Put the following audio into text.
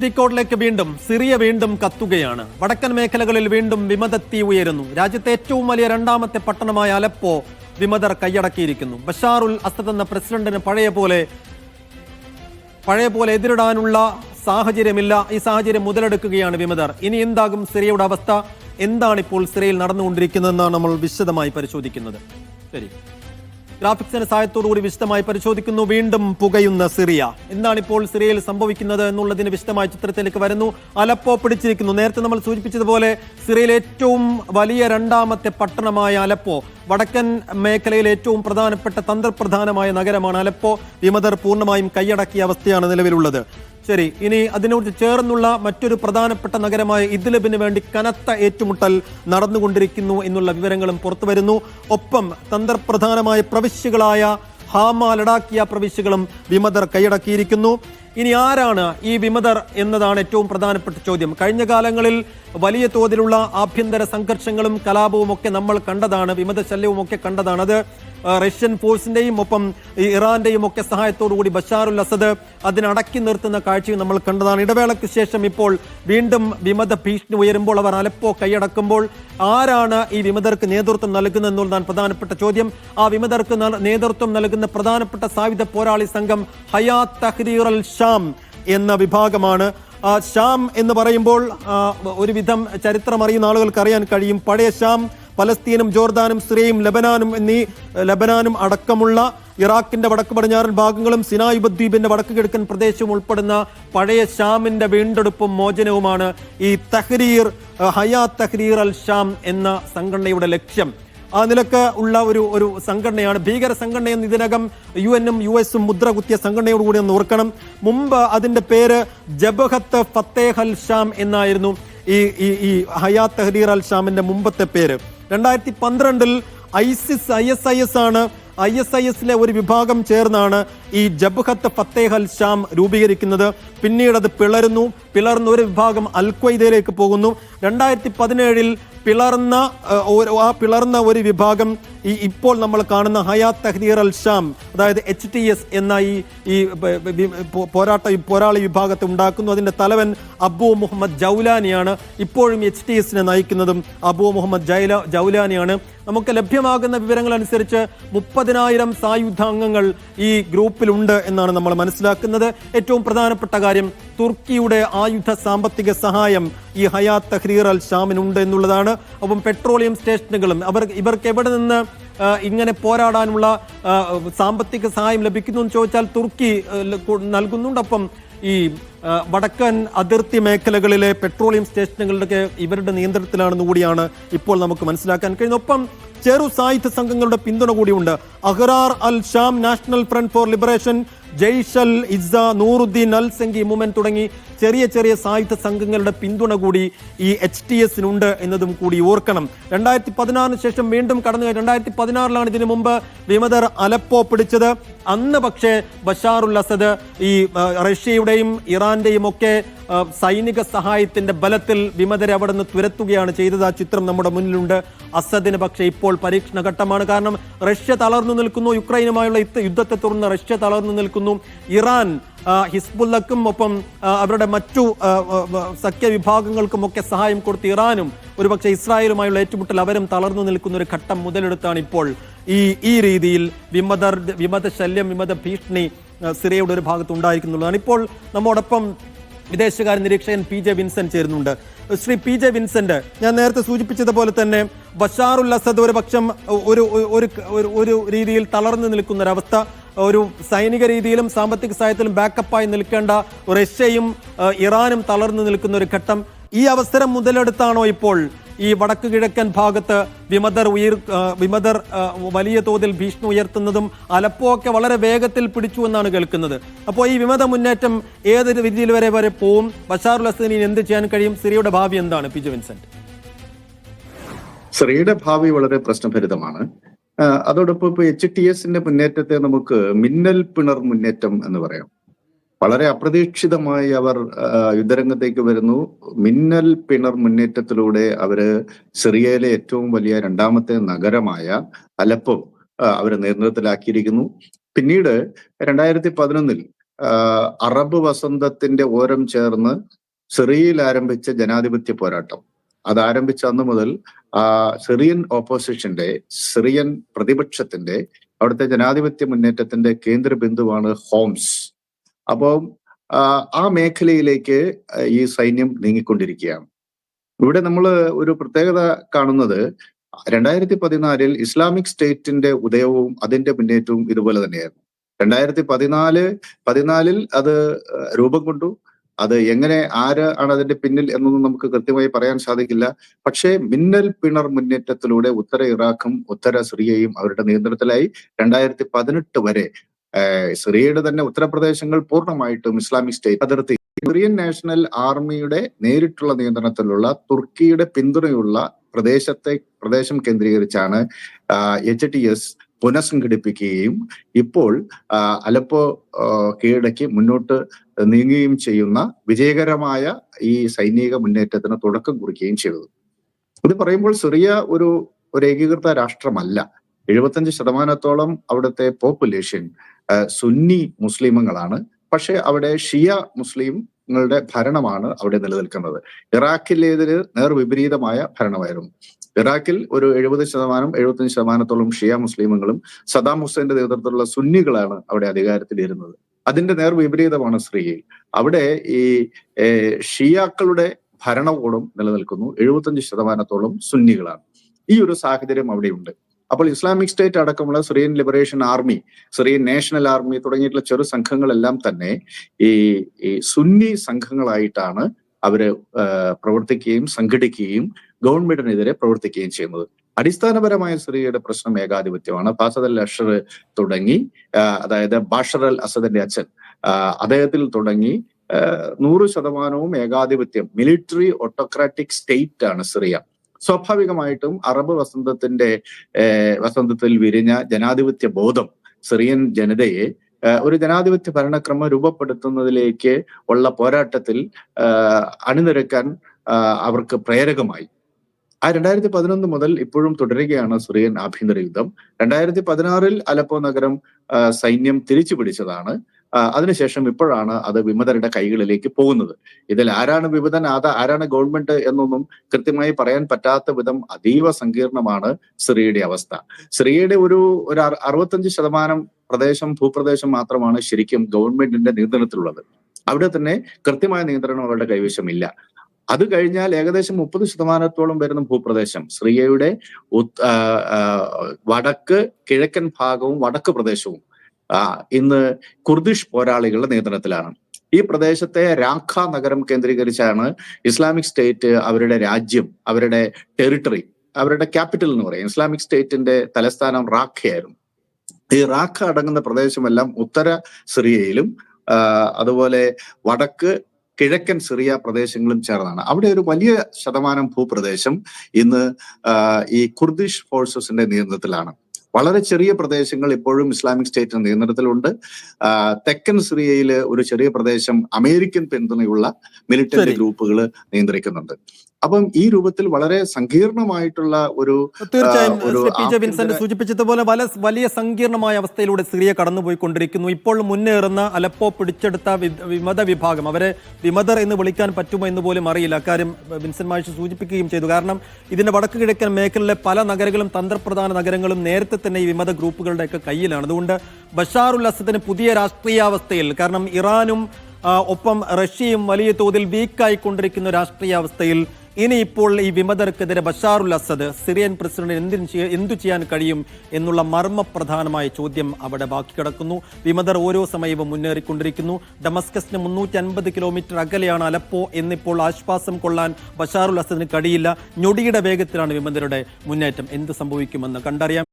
H D കോഡിലേക്ക് വീണ്ടും Syria വീണ്ടും കത്തുകയാണ്. വടക്കൻ മേഖലകളിൽ വീണ്ടും വിമതത്തി ഉയരുന്നു. രാജ്യത്തെ ഏറ്റവും വലിയ രണ്ടാമത്തെ പട്ടണമായ അലപ്പോ വിമതർ കൈയടക്കിയിരിക്കുന്നു. ബഷാറുൽ അസദ് എന്ന പ്രസിഡന്റിന് പഴയ പോലെ പഴയ പോലെ എതിരിടാനുള്ള സാഹചര്യമില്ല. ഈ സാഹചര്യം മുതലെടുക്കുകയാണ് വിമതർ. ഇനി എന്താകും സിറിയയുടെ അവസ്ഥ? എന്താണ് ഇപ്പോൾ സിറിയയിൽ നടന്നുകൊണ്ടിരിക്കുന്നതെന്നാണ് നമ്മൾ വിശദമായി പരിശോധിക്കുന്നത്. ശരി. ഗ്രാഫിക്സിന്റെ സഹായത്തോടുകൂടി വിശദമായി പരിശോധിക്കുന്നു. വീണ്ടും പുകയുന്ന സിറിയ. എന്താണിപ്പോൾ സിറിയയിൽ സംഭവിക്കുന്നത് എന്നുള്ളതിന് വിശദമായ ചിത്രത്തിലേക്ക് വരുന്നു. അലപ്പോ പിടിച്ചിരിക്കുന്നു. നേരത്തെ നമ്മൾ സൂചിപ്പിച്ചതുപോലെ സിറിയയിലെ ഏറ്റവും വലിയ രണ്ടാമത്തെ പട്ടണമായ അലപ്പോ വടക്കൻ മേഖലയിലെ ഏറ്റവും പ്രധാനപ്പെട്ട തന്ത്രപ്രധാനമായ നഗരമാണ് അലപ്പോ. വിമതർ പൂർണമായും കൈയടക്കിയ അവസ്ഥയാണ് നിലവിലുള്ളത്. ശരി ഇനി അതിനോട് ചേർന്നുള്ള മറ്റൊരു പ്രധാനപ്പെട്ട നഗരമായ ഇദ്ലബിന് വേണ്ടി കനത്ത ഏറ്റുമുട്ടൽ നടന്നുകൊണ്ടിരിക്കുന്നു എന്നുള്ള വിവരങ്ങളും പുറത്തു വരുന്നു. ഒപ്പം തന്ത്രപ്രധാനമായ പ്രവിശ്യകളായ ഹാമ ലഡാക്കിയ പ്രവിശ്യകളും വിമതർ കൈയടക്കിയിരിക്കുന്നു. ഇനി ആരാണ് ഈ വിമതർ എന്നതാണ് ഏറ്റവും പ്രധാനപ്പെട്ട ചോദ്യം. കഴിഞ്ഞ കാലങ്ങളിൽ വലിയ തോതിലുള്ള ആഭ്യന്തര സംഘർഷങ്ങളും കലാപവും ഒക്കെ നമ്മൾ കണ്ടതാണ് വിമത ശല്യവും ഒക്കെ കണ്ടതാണ് അത് റഷ്യൻ ഫോഴ്സിന്റെയും ഒപ്പം ഈ ഇറാന്റെയും ഒക്കെ സഹായത്തോടുകൂടി ബഷാറുൽ അസദ് അതിനടക്കി നിർത്തുന്ന കാഴ്ചയും നമ്മൾ കണ്ടതാണ്. ഇടവേളയ്ക്ക് ശേഷം ഇപ്പോൾ വീണ്ടും വിമത ഭീഷണി ഉയരുമ്പോൾ അവർ അലപ്പോ കൈയടക്കുമ്പോൾ ആരാണ് ഈ വിമതർക്ക് നേതൃത്വം നൽകുന്നത് എന്നുള്ളതാണ് പ്രധാനപ്പെട്ട ചോദ്യം. ആ വിമതർക്ക് നേതൃത്വം നൽകുന്ന പ്രധാനപ്പെട്ട സായുധ പോരാളി സംഘം ഹയാത്ത് തഹ്രീർ അൽ ഷാം എന്ന വിഭാഗമാണ്. ഷാം എന്ന് പറയുമ്പോൾ ഒരുവിധം ചരിത്രം അറിയുന്ന ആളുകൾക്ക് അറിയാൻ കഴിയും. പഴയ ഷാം പലസ്തീനും ജോർദാനും സിറിയയും ലബനാനും എന്നീ ലബനാനും അടക്കമുള്ള ഇറാഖിന്റെ വടക്ക് പടിഞ്ഞാറൻ ഭാഗങ്ങളും സിനായ് ഉപദ്വീപിന്റെ വടക്ക് കിഴക്കൻ പ്രദേശവും ഉൾപ്പെടുന്ന പഴയ ഷാമിന്റെ വീണ്ടെടുപ്പും മോചനവുമാണ് ഈ തഹ്രീർ ഹയാ തഹ്രീർ അൽ ഷാം എന്ന സംഘടനയുടെ ലക്ഷ്യം. ആ നിലയ്ക്ക് ഉള്ള ഒരു ഒരു സംഘടനയാണ്. ഭീകര സംഘടന എന്ന് ഇതിനകം യു എനും യു എസും മുദ്ര കുത്തിയ സംഘടനയോടുകൂടി ഒന്ന് ഓർക്കണം. മുമ്പ് അതിന്റെ പേര് ജബഹത്ത് ഫത്തേഹ് അൽ ഷാം എന്നായിരുന്നു. ഈ ഈ ഹയാ തഹ്രീർ അൽ ഷാമിന്റെ മുമ്പത്തെ പേര്. രണ്ടായിരത്തി പന്ത്രണ്ടിൽ ISIS I S I S ആണ്. ഐ എസ് ഐ എസിലെ ഒരു വിഭാഗം ചേർന്നാണ് ഈ ജബ്ഹത്ത് ഫത്തേഹ് അൽ ഷാം രൂപീകരിക്കുന്നത്. പിന്നീട് അത് പിളരുന്നു പിളർന്ന ഒരു വിഭാഗം അൽ ഖ്വയ്ദയിലേക്ക് പോകുന്നു. രണ്ടായിരത്തി പതിനേഴിൽ പിളർന്ന ആ പിളർന്ന ഒരു വിഭാഗം ഈ ഇപ്പോൾ നമ്മൾ കാണുന്ന ഹയാത്ത് തഹ്ദീർ അൽ ഷാം അതായത് എച്ച് ടി എസ് എന്ന ഈ ഈ പോരാട്ട പോരാളി വിഭാഗത്തെ ഉണ്ടാക്കുന്നു. അതിന്റെ തലവൻ അബു മുഹമ്മദ് ജൗലാനിയാണ്. ഇപ്പോഴും എച്ച് ടി എസിനെ നയിക്കുന്നതും അബു മുഹമ്മദ് ജൈല ജൗലാനിയാണ്. നമുക്ക് ലഭ്യമാകുന്ന വിവരങ്ങൾ അനുസരിച്ച് മുപ്പതിനായിരം സായുധാംഗങ്ങൾ ഈ ഗ്രൂപ്പിലുണ്ട് എന്നാണ് നമ്മൾ മനസ്സിലാക്കുന്നത്. ഏറ്റവും പ്രധാനപ്പെട്ട കാര്യം തുർക്കിയുടെ ആയുധ സാമ്പത്തിക സഹായം ഈ ഹയാത്ത് തഹ്രീർ അൽ ഷാമിനുണ്ട് എന്നുള്ളതാണ്. ഒപ്പം പെട്രോളിയം സ്റ്റേഷനുകളും അവർ ഇവർക്ക് എവിടെ നിന്ന് ഇങ്ങനെ പോരാടാനുള്ള സാമ്പത്തിക സഹായം ലഭിക്കുന്നു എന്ന് ചോദിച്ചാൽ തുർക്കി നൽകുന്നുണ്ടപ്പം ഈ വടക്കൻ അതിർത്തി മേഖലകളിലെ പെട്രോളിയം സ്റ്റേഷനുകളുടെ ഇവരുടെ നിയന്ത്രണത്തിലാണെന്ന് കൂടിയാണ് ഇപ്പോൾ നമുക്ക് മനസ്സിലാക്കാൻ കഴിയുന്നത്. ഒപ്പം ചെറു സായുധ സംഘങ്ങളുടെ പിന്തുണ കൂടിയുണ്ട്. Ahrar al Sham national front for liberation Jaysh Izza Iza Nour al Zenki movement തുടങ്ങി ചെറിയ ചെറിയ സായുധ സംഘങ്ങളുടെ പിന്തുണ കൂടി ഈ എച്ച് ടി എസിനുണ്ട് എന്നതും കൂടി ഓർക്കണം. രണ്ടായിരത്തി പതിനാറിന് ശേഷം വീണ്ടും കടന്നു രണ്ടായിരത്തി പതിനാറിലാണ് ഇതിനു മുമ്പ് വിമതർ അലപ്പോ പിടിച്ചത്. അന്ന് പക്ഷേ ബഷാറുൽ അസദ് ഈ റഷ്യയുടെയും ഇറാന്റെയും ഒക്കെ സൈനിക സഹായത്തിന്റെ ബലത്തിൽ വിമതരെ അവിടെ നിന്ന് തുരത്തുകയാണ് ചെയ്തത്. ആ ചിത്രം നമ്മുടെ മുന്നിലുണ്ട്. അസദിന് പക്ഷേ ഇപ്പോൾ പരീക്ഷണ ഘട്ടമാണ് കാരണം റഷ്യ തളർന്നു നിൽക്കുന്നു. യുക്രൈനുമായുള്ള യുദ്ധത്തെ തുടർന്ന് റഷ്യ തളർന്നു നിൽക്കുന്നു. ഇറാൻ ഹിസ്ബുല്ലക്കും ഒപ്പം അവരുടെ മറ്റു സഖ്യ വിഭാഗങ്ങൾക്കും ഒക്കെ സഹായം കൊടുത്ത് ഇറാനും ഒരുപക്ഷെ ഇസ്രായേലുമായുള്ള ഏറ്റുമുട്ടൽ അവരും തളർന്നു നിൽക്കുന്ന ഒരു ഘട്ടം മുതലെടുത്താണ് ഇപ്പോൾ ഈ ഈ രീതിയിൽ വിമത വിമത ശല്യം വിമത ഭീഷണി സിറിയയുടെ ഒരു ഭാഗത്ത് ഉണ്ടായിരിക്കുന്നുള്ളതാണ്. ഇപ്പോൾ നമ്മോടൊപ്പം വിദേശകാര്യ നിരീക്ഷകൻ പി ജെ വിൻസെന്റ് ചേരുന്നുണ്ട്. ശ്രീ പി ജെ വിൻസെന്റ് ഞാൻ നേരത്തെ സൂചിപ്പിച്ചതുപോലെ തന്നെ ബഷാറുൽ അസദ് ഒരു പക്ഷം ഒരു ഒരു- ഒരു രീതിയിൽ തളർന്നു നിൽക്കുന്ന ഒരവസ്ഥ ഒരു സൈനിക രീതിയിലും സാമ്പത്തിക സഹായത്തിലും ബാക്കപ്പായി നിൽക്കേണ്ട റഷ്യയും ഇറാനും തളർന്നു നിൽക്കുന്ന ഒരു ഘട്ടം ഈ അവസരം മുതലെടുത്താണോ ഇപ്പോൾ ഈ വടക്കു കിഴക്കൻ ഭാഗത്ത് വിമതർ ഉയർ വിമതർ വലിയ തോതിൽ ഭീഷണി ഉയർത്തുന്നതും അലപ്പോ ഒക്കെ വളരെ വേഗത്തിൽ പിടിച്ചു എന്നാണ് കേൾക്കുന്നത്. അപ്പോൾ ഈ വിമത മുന്നേറ്റം ഏത് രീതിയിൽ വരെ വരെ പോവും? ബഷാറുൽ അസദിന് എന്ത് ചെയ്യാൻ കഴിയും? സിറിയയുടെ ഭാവി എന്താണ്? P J Vincent. സിറിയുടെ ഭാവി വളരെ പ്രശ്നഭരിതമാണ്. അതോടൊപ്പം ഇപ്പൊ എച്ച് ടി എസിന്റെ മുന്നേറ്റത്തെ നമുക്ക് മിന്നൽ പിണർ മുന്നേറ്റം എന്ന് പറയാം. വളരെ അപ്രതീക്ഷിതമായി അവർ യുദ്ധരംഗത്തേക്ക് വരുന്നു. മിന്നൽ പിണർ മുന്നേറ്റത്തിലൂടെ അവർ സിറിയയിലെ ഏറ്റവും വലിയ രണ്ടാമത്തെ നഗരമായ അലപ്പോ അവർ അവരെ നിയന്ത്രണത്തിലാക്കിയിരിക്കുന്നു പിന്നീട് രണ്ടായിരത്തി പതിനൊന്നിൽ അറബ് വസന്തത്തിന്റെ ഓരം ചേർന്ന് സിറിയയിൽ ആരംഭിച്ച ജനാധിപത്യ പോരാട്ടം. അത് ആരംഭിച്ച അന്ന് മുതൽ സിറിയൻ ഓപ്പോസിഷന്റെ സിറിയൻ പ്രതിപക്ഷത്തിന്റെ അവിടുത്തെ ജനാധിപത്യ മുന്നേറ്റത്തിന്റെ കേന്ദ്ര ബിന്ദുവാണ് ഹോംസ്. അപ്പം ആ, മേഖലയിലേക്ക് ഈ സൈന്യം നീങ്ങിക്കൊണ്ടിരിക്കുകയാണ്. ഇവിടെ നമ്മൾ ഒരു പ്രത്യേകത കാണുന്നത് രണ്ടായിരത്തി പതിനാലിൽ ഇസ്ലാമിക് സ്റ്റേറ്റിന്റെ ഉദയവും അതിന്റെ മുന്നേറ്റവും ഇതുപോലെ തന്നെയായിരുന്നു. രണ്ടായിരത്തി പതിനാല് പതിനാലിൽ അത് രൂപം കൊണ്ടു. അത് എങ്ങനെ ആര് ആണ് അതിന്റെ പിന്നിൽ എന്നൊന്നും നമുക്ക് കൃത്യമായി പറയാൻ സാധിക്കില്ല. പക്ഷേ മിന്നൽ പിണർ മുന്നേറ്റത്തിലൂടെ ഉത്തര ഇറാഖും ഉത്തര സിറിയയും അവരുടെ നിയന്ത്രണത്തിലായി. രണ്ടായിരത്തി പതിനെട്ട് വരെ സിറിയയുടെ തന്നെ ഉത്തർപ്രദേശങ്ങൾ പൂർണമായിട്ടും ഇസ്ലാമിക് സ്റ്റേറ്റ് അതിർത്തി. സിറിയൻ നാഷണൽ ആർമിയുടെ നേരിട്ടുള്ള നിയന്ത്രണത്തിലുള്ള തുർക്കിയുടെ പിന്തുണയുള്ള പ്രദേശത്തെ പ്രദേശം കേന്ദ്രീകരിച്ചാണ് എച്ച് ടി എസ് പുനഃസംഘടിപ്പിക്കുകയും ഇപ്പോൾ അലപ്പോ കീഴടക്കി മുന്നോട്ട് നീങ്ങുകയും ചെയ്യുന്ന വിജയകരമായ ഈ സൈനിക മുന്നേറ്റത്തിന് തുടക്കം കുറിക്കുകയും ചെയ്തത് ഇത് പറയുമ്പോൾ സിറിയ ഒരു ഒരു ഏകീകൃത രാഷ്ട്രമല്ല. എഴുപത്തഞ്ച് ശതമാനത്തോളം അവിടുത്തെ പോപ്പുലേഷൻ സുന്നി മുസ്ലിമുകളാണ് പക്ഷെ അവിടെ ഷിയ മുസ്ലിങ്ങളുടെ ഭരണമാണ് അവിടെ നിലനിൽക്കുന്നത്. ഇറാഖിലേതിന് നേർവിപരീതമായ ഭരണമായിരുന്നു. ഇറാഖിൽ ഒരു എഴുപത് ശതമാനം എഴുപത്തഞ്ച് ശതമാനത്തോളം ഷിയ മുസ്ലിമുകളും സദാം ഹുസൈന്റെ നേതൃത്വത്തിലുള്ള സുന്നികളാണ് അവിടെ അധികാരത്തിലിരുന്നത്. അതിന്റെ നേർ വിപരീതമാണ് സിറിയയിൽ. അവിടെ ഈ ഷിയാക്കളുടെ ഭരണകൂടം നിലനിൽക്കുന്നു. എഴുപത്തഞ്ച് ശതമാനത്തോളം സുന്നികളാണ്. ഈ ഒരു സാഹചര്യം അവിടെയുണ്ട്. അപ്പോൾ ഇസ്ലാമിക് സ്റ്റേറ്റ് അടക്കമുള്ള Syrian liberation army Syrian national army തുടങ്ങിയിട്ടുള്ള ചെറു സംഘങ്ങളെല്ലാം തന്നെ ഈ സുന്നി സംഘങ്ങളായിട്ടാണ് അവർ പ്രവർത്തിക്കുകയും സംഘടിക്കുകയും ഗവൺമെന്റിനെതിരെ പ്രവർത്തിക്കുകയും ചെയ്യുന്നത്. അടിസ്ഥാനപരമായ സിറിയയുടെ പ്രശ്നം ഏകാധിപത്യമാണ്. ഫാസദ് അൽ അഷർ തുടങ്ങി അതായത് ബാഷർ അൽ അസദിന്റെ അച്ഛൻ അദ്ദേഹത്തിൽ തുടങ്ങി നൂറ് ശതമാനവും ഏകാധിപത്യം മിലിറ്ററി ഓട്ടോക്രാറ്റിക് സ്റ്റേറ്റ് ആണ് സിറിയ. സ്വാഭാവികമായിട്ടും അറബ് വസന്തത്തിന്റെ വസന്തത്തിൽ വിരിഞ്ഞ ജനാധിപത്യ ബോധം സിറിയൻ ജനതയെ ഒരു ജനാധിപത്യ ഭരണക്രമം രൂപപ്പെടുത്തുന്നതിലേക്ക് ഉള്ള പോരാട്ടത്തിൽ അണിനിരക്കാൻ അവർക്ക് പ്രേരകമായി. ആ രണ്ടായിരത്തി പതിനൊന്ന് മുതൽ ഇപ്പോഴും തുടരുകയാണ് സിറിയൻ ആഭ്യന്തര യുദ്ധം. രണ്ടായിരത്തി പതിനാറിൽ അലപ്പോ നഗരം സൈന്യം തിരിച്ചു പിടിച്ചതാണ് അതിനുശേഷം ഇപ്പോഴാണ് അത് വിമതരുടെ കൈകളിലേക്ക് പോകുന്നത്. ഇതിൽ ആരാണ് വിമതൻ അത് ആരാണ് ഗവൺമെന്റ് എന്നൊന്നും കൃത്യമായി പറയാൻ പറ്റാത്ത വിധം അതീവ സങ്കീർണമാണ് സിറിയയുടെ അവസ്ഥ. സിറിയയുടെ ഒരു ഒരു അറു- അറുപത്തഞ്ച് ശതമാനം പ്രദേശം ഭൂപ്രദേശം മാത്രമാണ് ശരിക്കും ഗവൺമെന്റിന്റെ നിയന്ത്രണത്തിലുള്ളത്. അവിടെ തന്നെ കൃത്യമായ നിയന്ത്രണം അവരുടെ കൈവശമില്ല. അത് കഴിഞ്ഞാൽ ഏകദേശം മുപ്പത് ശതമാനത്തോളം വരുന്ന ഭൂപ്രദേശം സിറിയയുടെ വടക്ക് കിഴക്കൻ ഭാഗവും വടക്ക് പ്രദേശവും. ഇന്ന് കുർദിഷ് പോരാളികളുടെ നിയന്ത്രണത്തിലാണ്. ഈ പ്രദേശത്തെ രാഖ നഗരം കേന്ദ്രീകരിച്ചാണ് ഇസ്ലാമിക് സ്റ്റേറ്റ് അവരുടെ രാജ്യം അവരുടെ ടെറിട്ടറി അവരുടെ ക്യാപിറ്റൽ എന്ന് പറയും ഇസ്ലാമിക് സ്റ്റേറ്റിന്റെ തലസ്ഥാനം റാഖയായിരുന്നു. ഈ റാഖ അടങ്ങുന്ന പ്രദേശമെല്ലാം ഉത്തര സിറിയയിലും അതുപോലെ വടക്ക് കിഴക്കൻ സിറിയ പ്രദേശങ്ങളും ചേർന്നാണ്. അവിടെ ഒരു വലിയ ശതമാനം ഭൂപ്രദേശം ഇന്ന് ഈ കുർദിഷ് ഫോഴ്സസിന്റെ നിയന്ത്രണത്തിലാണ്. വളരെ ചെറിയ പ്രദേശങ്ങൾ ഇപ്പോഴും ഇസ്ലാമിക് സ്റ്റേറ്റിന്റെ നിയന്ത്രണത്തിലുണ്ട്. തെക്കൻ സിറിയയിൽ ഒരു ചെറിയ പ്രദേശം അമേരിക്കൻ പിന്തുണയുള്ള മിലിറ്ററി ഗ്രൂപ്പുകൾ നിയന്ത്രിക്കുന്നുണ്ട്. അപ്പം ഈ രൂപത്തിൽ വളരെ സങ്കീർണമായിട്ടുള്ള ഒരു തീർച്ചയായും വിൻസെന്റ് സൂചിപ്പിച്ചതുപോലെ വല വലിയ സങ്കീർണമായ അവസ്ഥയിലൂടെ സിറിയ കടന്നുപോയിക്കൊണ്ടിരിക്കുന്നു. ഇപ്പോൾ മുന്നേറുന്ന അലപ്പോ പിടിച്ചെടുത്ത വിമത വിഭാഗം അവരെ വിമതർ എന്ന് വിളിക്കാൻ പറ്റുമോ എന്ന് പോലും അറിയില്ല. അക്കാര്യം വിൻസെന്റ് മാഷ് സൂചിപ്പിക്കുകയും ചെയ്തു. കാരണം ഇതിന്റെ വടക്ക് കിഴക്കൻ മേഖലയിലെ പല നഗരങ്ങളും തന്ത്രപ്രധാന നഗരങ്ങളും നേരത്തെ തന്നെ ഈ വിമത ഗ്രൂപ്പുകളുടെ ഒക്കെ കയ്യിലാണ്. അതുകൊണ്ട് ബഷാറുൽ അസദിന് പുതിയ രാഷ്ട്രീയാവസ്ഥയിൽ കാരണം ഇറാനും ഒപ്പം റഷ്യയും വലിയ തോതിൽ വീക്കായിക്കൊണ്ടിരിക്കുന്ന രാഷ്ട്രീയാവസ്ഥയിൽ ഇനി ഇപ്പോൾ ഈ വിമതർക്കെതിരെ ബഷാറുൽ അസദ് സിറിയൻ പ്രസിഡന്റിന് എന്തിന് എന്തു ചെയ്യാൻ കഴിയും എന്നുള്ള മർമ്മപ്രധാനമായ ചോദ്യം അവിടെ ബാക്കി കിടക്കുന്നു. വിമതർ ഓരോ സമയവും മുന്നേറിക്കൊണ്ടിരിക്കുന്നു. ഡമസ്കസിന് മുന്നൂറ്റി അൻപത് കിലോമീറ്റർ അകലെയാണ് അലപ്പോ എന്നിപ്പോൾ ആശ്വാസം കൊള്ളാൻ ബഷാറുൽ അസദിന് കഴിയില്ല. ഞൊടിയുടെ വേഗത്തിലാണ് വിമതരുടെ മുന്നേറ്റം. എന്ത് സംഭവിക്കുമെന്ന് കണ്ടറിയാം.